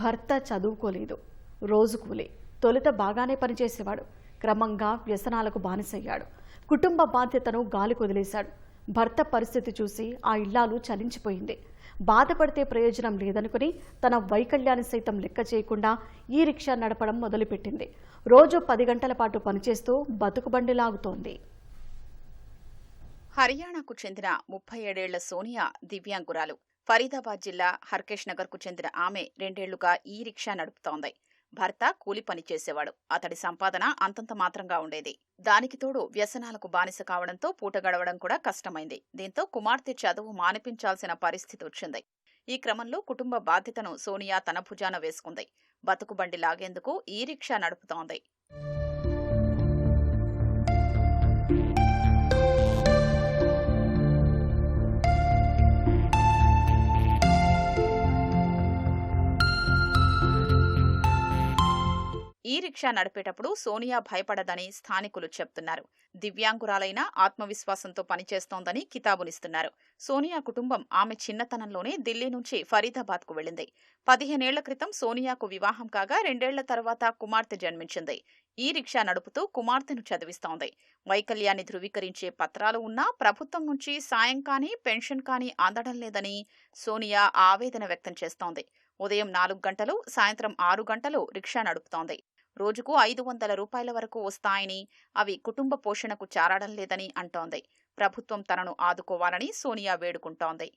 భర్త చదువుకోలేదు. రోజు కూలి. తొలుత బాగానే పనిచేసేవాడు. క్రమంగా వ్యసనాలకు బానిసయ్యాడు. కుటుంబ బాధ్యతను గాలి కొదిలేశాడు భర్త పరిస్థితి చూసి ఆ ఇల్లాలు చలించిపోయింది. బాధపడితే ప్రయోజనం లేదనుకుని తన వైకల్యాన్ని సైతం లెక్క చేయకుండా ఈ రిక్షా నడపడం మొదలుపెట్టింది. రోజు పది గంటల పాటు పనిచేస్తూ బతుకుబండి లాగుతోంది. హర్యానాకు చెందిన ముప్పై ఏడేళ్ళ సోనియా దివ్యాంగురాలు. ఫరీదాబాద్ జిల్లా హర్కేష్ నగర్కు చెందిన ఆమె రెండేళ్ళుగా ఈ రిక్షా నడుపుతోంది. భర్త కూలి పని చేసేవాడు. అతడి సంపాదన అంతంత మాత్రంగా ఉండేది. దానికి తోడు వ్యసనాలకు బానిస కావడంతో పూట గడవడం కూడా కష్టమైంది. దీంతో కుమార్తె చదువు మానిపించాల్సిన పరిస్థితి వచ్చింది. ఈ క్రమంలో కుటుంబ బాధ్యతను సోనియా తన భుజాన వేసుకుంది. బతుకుబండి లాగేందుకు ఈ రిక్షా నడుపుతోంది. ఈ రిక్షా నడిపేటప్పుడు సోనియా భయపడదని స్థానికులు చెప్తున్నారు. దివ్యాంగురాలైన ఆత్మవిశ్వాసంతో పనిచేస్తోందని కితాబునిస్తున్నారు. సోనియా కుటుంబం ఆమె చిన్నతనంలోనే ఢిల్లీ నుంచి ఫరీదాబాద్కు వెళ్ళింది. పదిహేనేళ్ళ క్రితం సోనియాకు వివాహం కాగా రెండేళ్ళ తర్వాత కుమార్తె జన్మించింది. ఈ రిక్షా నడుపుతూ కుమార్తెను చదివిస్తోంది. వైకల్యాన్ని ధృవీకరించే పత్రాలు ఉన్నా ప్రభుత్వం నుంచి సాయం కానీ పెన్షన్ కానీ అందడం లేదని సోనియా ఆవేదన వ్యక్తం చేస్తోంది. ఉదయం నాలుగు గంటలు సాయంత్రం ఆరు గంటలు రిక్షా నడుపుతోంది. రోజుకు ఐదు వందల రూపాయల వరకు వస్తాయని అవి కుటుంబ పోషణకు చారడం లేదని అంటోంది. ప్రభుత్వం తనను ఆదుకోవాలని సోనియా వేడుకుంటోంది.